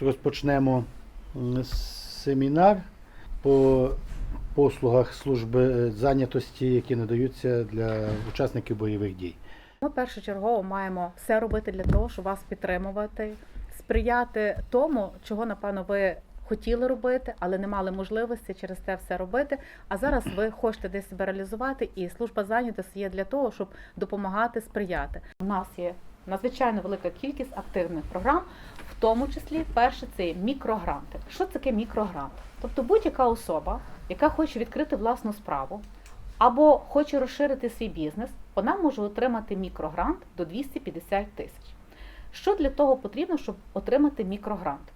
Розпочнемо семінар по послугах служби е, зайнятості, які надаються для учасників бойових дій. Ми першочергово маємо все робити для того, щоб вас підтримувати, сприяти тому, чого напевно ви хотіли робити, але не мали можливості через те все робити. А зараз ви хочете десь себе реалізувати, і служба зайнятості є для того, щоб допомагати, сприяти. У нас є надзвичайно велика кількість активних програм, в тому числі перше це є мікрогранти. Що таке мікрогрант? Тобто будь-яка особа, яка хоче відкрити власну справу, або хоче розширити свій бізнес, вона може отримати мікрогрант до 250 тисяч. Що для того потрібно, щоб отримати мікрогрант?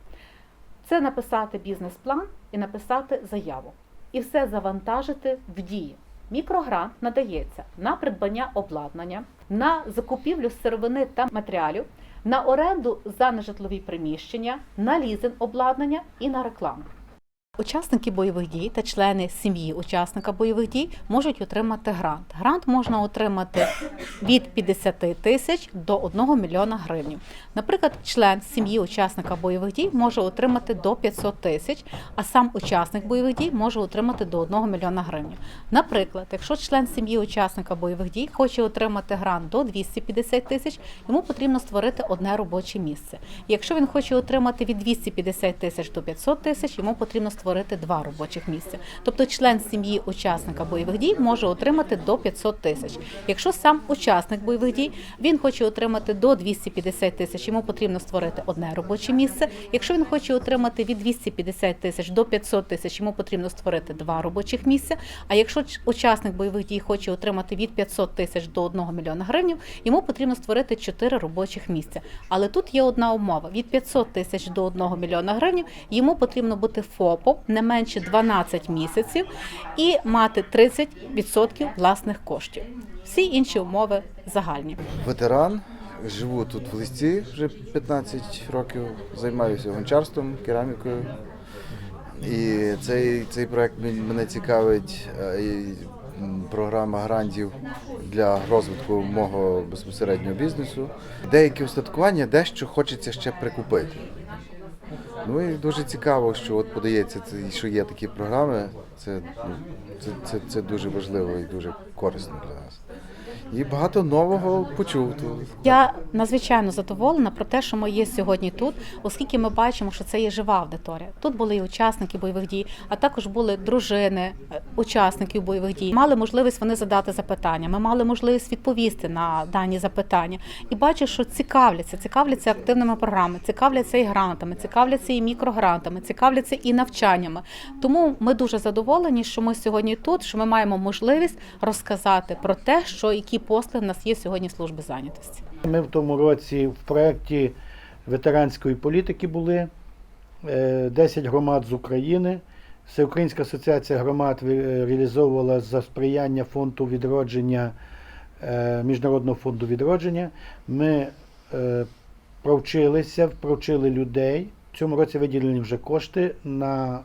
Це написати бізнес-план і написати заяву. І все завантажити в дії. Мікрогрант надається на придбання обладнання, на закупівлю сировини та матеріалів, на оренду за нежитлові приміщення, на лізинг обладнання і на рекламу. Учасники бойових дій та члени сім'ї учасника бойових дій можуть отримати грант. Грант можна отримати від 50 тисяч до 1 мільйона гривень. Наприклад, член сім'ї учасника бойових дій може отримати до 500 тисяч, а сам учасник бойових дій може отримати до 1 мільйона гривень. Наприклад, якщо член сім'ї учасника бойових дій хоче отримати грант до 250 тисяч, йому потрібно створити одне робоче місце. Якщо він хоче отримати від 250 тисяч до 500 тисяч, йому потрібно створити два робочих місця. Тобто член сім'ї учасника бойових дій може отримати до 500 тисяч. Якщо сам учасник бойових дій він хоче отримати до 250 тисяч, йому потрібно створити одне робоче місце. Якщо він хоче отримати від 250 тисяч до 500 тисяч, йому потрібно створити два робочих місця. А якщо учасник бойових дій хоче отримати від 500 тисяч до 1 мільйона гривень, йому потрібно створити 4 робочих місця. Але тут є одна умова: від 500 тисяч до 1 мільйона гривень йому потрібно бути ФОПом не менше 12 місяців і мати 30% власних коштів. Всі інші умови загальні. Ветеран, живу тут в листі вже 15 років, займаюся гончарством, керамікою. І цей, цей проект мене цікавить, е, програма грантів для розвитку мого безпосереднього бізнесу. Деякі устаткування, дещо хочеться ще прикупити. Ну і дуже цікаво, що от подається, це- що є такі програми. Це, ну, це, це, це дуже важливо і дуже корисно для нас. І багато нового почув. Я надзвичайно задоволена про те, що ми є сьогодні тут, оскільки ми бачимо, що це є жива аудиторія. Тут були і учасники бойових дій, а також були дружини е, учасників бойових дій. Мали можливість вони задати запитання. Ми мали можливість відповісти на дані запитання. І бачу, що цікавляться, цікавляться активними програмами, цікавляться і грантами, цікавляться і мікрогрантами, цікавляться і навчаннями. Тому ми дуже задоволені, що ми сьогодні тут, що ми маємо можливість розказати про те, що які послуги в нас є сьогодні в службі зайнятості. Ми в тому році в проєкті ветеранської політики були е, 10 громад з України. Всеукраїнська асоціація громад е, реалізовувала за сприяння фонду відродження е, Міжнародного фонду відродження. Ми е, провчилися, провчили людей. В цьому році виділені вже кошти на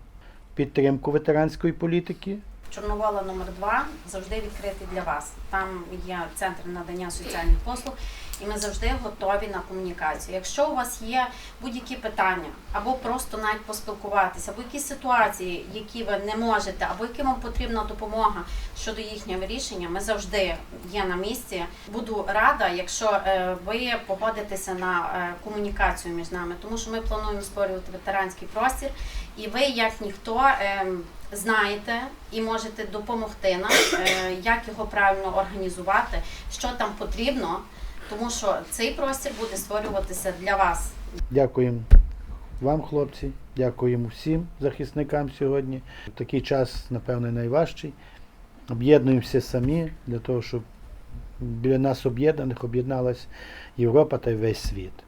підтримку ветеранської політики. Чорновола номер 2 завжди відкритий для вас. Там є центр надання соціальних послуг, і ми завжди готові на комунікацію. Якщо у вас є будь-які питання, або просто навіть поспілкуватися, або якісь ситуації, які ви не можете, або яким вам потрібна допомога щодо їхнього вирішення, ми завжди є на місці. Буду рада, якщо е, ви погодитеся на е, комунікацію між нами, тому що ми плануємо створювати ветеранський простір, і ви, як ніхто, ем, знаєте і можете допомогти нам, е, як його правильно організувати, що там потрібно, тому що цей простір буде створюватися для вас. Дякуємо вам, хлопці, дякуємо всім захисникам сьогодні. Такий час, напевно, найважчий. Об'єднуємося самі для того, щоб біля нас об'єднаних об'єдналась Європа та весь світ.